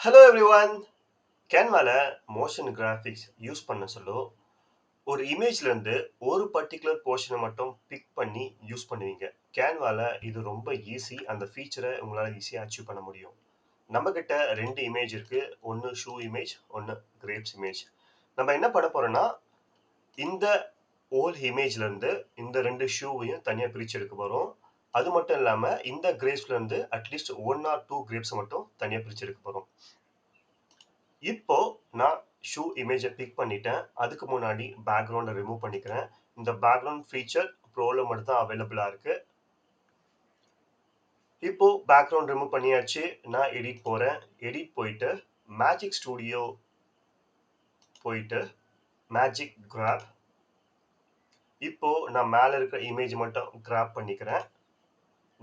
Hello everyone கேன்வாவில் motion graphics use பண்ண சொல்ல ஒரு இமேஜ்லேருந்து ஒரு பர்டிகுலர் போர்ஷனை மட்டும் பிக் பண்ணி யூஸ் பண்ணுவீங்க. கேன்வாவில் இது ரொம்ப ஈஸி அந்த ஃபீச்சரை உங்களால் ஈஸியாக அச்சீவ் பண்ண முடியும். நம்மக்கிட்ட ரெண்டு இமேஜ் இருக்குது ஒன்று ஷூ இமேஜ் ஒன்று கிரேப்ஸ் இமேஜ் நம்ம என்ன பண்ண போகிறோன்னா இந்த ஓல் இமேஜ்லேருந்து இந்த ரெண்டு ஷூவையும் தனியாக பிரித்து எடுக்க போகிறோம் அது மட்டும் இல்லாமல் இந்த கிரேப்ஸ்லேருந்து at least one or two கிரேப்ஸை மட்டும் தனியாக பிரித்து எடுக்க போகிறோம் இப்போ நான் ஷூ இமேஜை பிக் பண்ணிட்டேன். அதுக்கு முன்னாடி பேக்ரவுண்டை ரிமூவ் பண்ணிக்கிறேன். இந்த பேக்ரவுண்ட் ஃபீச்சர் ப்ரோவில் மட்டும் தான் அவைலபிளாக இருக்கு. இப்போ பேக்ரவுண்ட் ரிமூவ் பண்ணியாச்சு. நான் எடிட் போகிறேன் எடிட் போயிட்டு மேஜிக் ஸ்டூடியோ போயிட்டு மேஜிக் கிராப் இப்போ நான் மேலே இருக்கிற இமேஜ் மட்டும் கிராப் பண்ணிக்கிறேன்.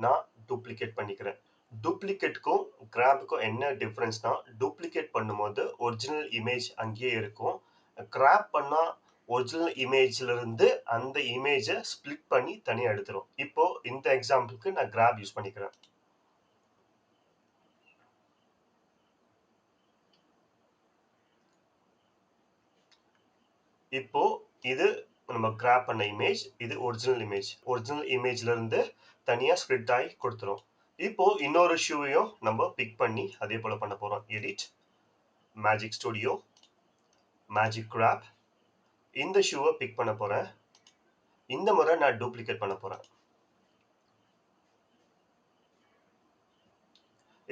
நான் டூப்ளிகேட் பண்ணிக்கிறேன். டூப்ளிகேட்டுக்கும் கிராப்புக்கும் என்ன டிஃப்ரென்ஸ்னா டூப்ளிகேட் பண்ணும்போது ஒரிஜினல் இமேஜ் அங்கேயே இருக்கும். கிராப் பண்ணால் ஒரிஜினல் இமேஜ்லேருந்து அந்த இமேஜை ஸ்ப்ளிட் பண்ணி தனியாக எடுத்துரும். இப்போ இந்த எக்ஸாம்பிளுக்கு நான் கிராப் யூஸ் பண்ணிக்கிறேன். இப்போ இது நம்ம கிராப் பண்ண இமேஜ் இது ஒரிஜினல் இமேஜ் ஒரிஜினல் இமேஜ்ல இருந்து தனியாக ஸ்ப்ளிட் ஆகி கொடுத்துரும். இப்போ இன்னொரு ஷூவையும் நம்ம பிக் பண்ணி அதே போல பண்ண போறோம். Edit magic studio magic crop இந்த ஷூவை பிக் பண்ண போறேன். இந்த முறை நான் டூப்ளிகேட் பண்ண போறேன்.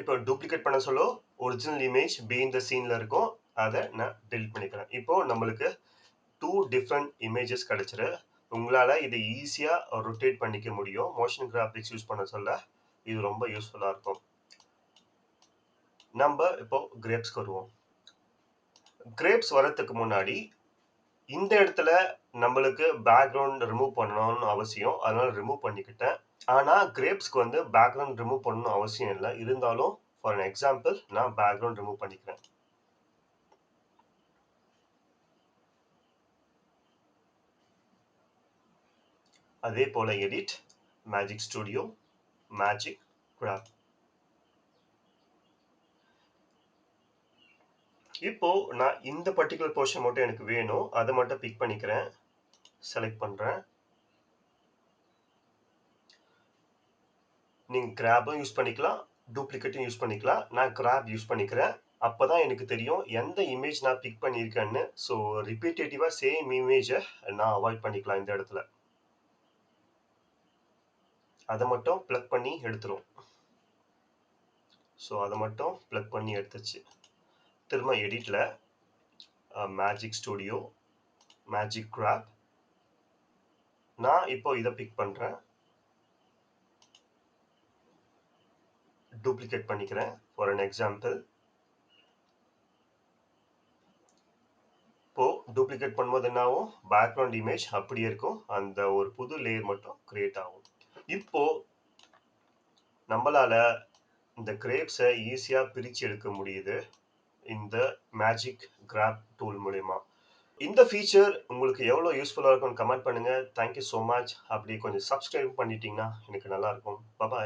இப்போ டூப்ளிகேட் பண்ண சொல்ல ஒரிஜினல் இமேஜ் பி இந்த சீன்ல இருக்கும். அதை நான் டெலிட் பண்ணிக்கிறேன். இப்போ நம்மளுக்கு டூ டிஃப்ரெண்ட் இமேஜஸ் கிடைச்சிரு. உங்களால் இதை ஈஸியாக ரொட்டேட் பண்ணிக்க முடியும். மோஷன் கிராஃபிக்ஸ் யூஸ் பண்ண சொல்ல இது ரொம்ப யூஸ்ஃபுல்லாக இருக்கும். நம்ம இப்போ கிரேப்ஸ்க்கு வருவோம். கிரேப்ஸ் வரத்துக்கு முன்னாடி இந்த இடத்துல நம்மளுக்கு பேக்ரவுண்ட் ரிமூவ் பண்ணணும்னு அவசியம். அதனால ரிமூவ் பண்ணிக்கிட்டேன். ஆனால் கிரேப்ஸ்க்கு வந்து பேக்ரவுண்ட் ரிமூவ் பண்ணணும் அவசியம் இல்லை. இருந்தாலும் ஃபார் அன் எக்ஸாம்பிள் நான் பேக்ரவுண்ட் ரிமூவ் பண்ணிக்கிறேன். அதே போல edit magic studio magic crop இப்போ நான் இந்த பர்டிகுலர் போர்ஷன் மட்டும் எனக்கு வேணும். அதை மட்டும் பிக் பண்ணிக்கிறேன். செலக்ட் பண்றேன். நீங்க கிராபும் யூஸ் பண்ணிக்கலாம். டூப்ளிகேட்டும் யூஸ் பண்ணிக்கலாம். நான் கிராப் யூஸ் பண்ணிக்கிறேன். அப்பதான் எனக்கு தெரியும் எந்த இமேஜ் நான் பிக் பண்ணியிருக்கேன்னு. ஸோ ரிப்பீட்டேட்டிவா சேம் இமேஜை நான் அவாய்ட் பண்ணிக்கலாம் இந்த இடத்துல. அதை மட்டும் ப்ளக் பண்ணி எடுத்துரும். ஸோ அதை மட்டும் ப்ளக் பண்ணி எடுத்துச்சு. திரும்ப எடிட்டில் மேஜிக் ஸ்டுடியோ மேஜிக் கிராப் நான் இப்போ இதை பிக் பண்ணுறேன் டூப்ளிகேட் பண்ணிக்கிறேன். ஃபார் அன் எக்ஸாம்பிள் இப்போ டூப்ளிகேட் பண்ணும்போது என்ன ஆகும் பேக்ரவுண்ட் இமேஜ் அப்படியே இருக்கும். அந்த ஒரு புது லேயர் மட்டும் கிரியேட் ஆகும். இப்போ நம்மளால இந்த கிரேப்ஸை ஈஸியாக பிரித்து எடுக்க முடியுது இந்த மேஜிக் கிராப் டூல் மூலயமா. இந்த ஃபீச்சர் உங்களுக்கு எவ்வளோ யூஸ்ஃபுல்லாக இருக்கும்னு கமெண்ட் பண்ணுங்கள் தேங்க்யூ ஸோ மச் அப்படி கொஞ்சம் சப்ஸ்கிரைப் பண்ணிட்டீங்கன்னா எனக்கு நல்லாயிருக்கும் பபாய்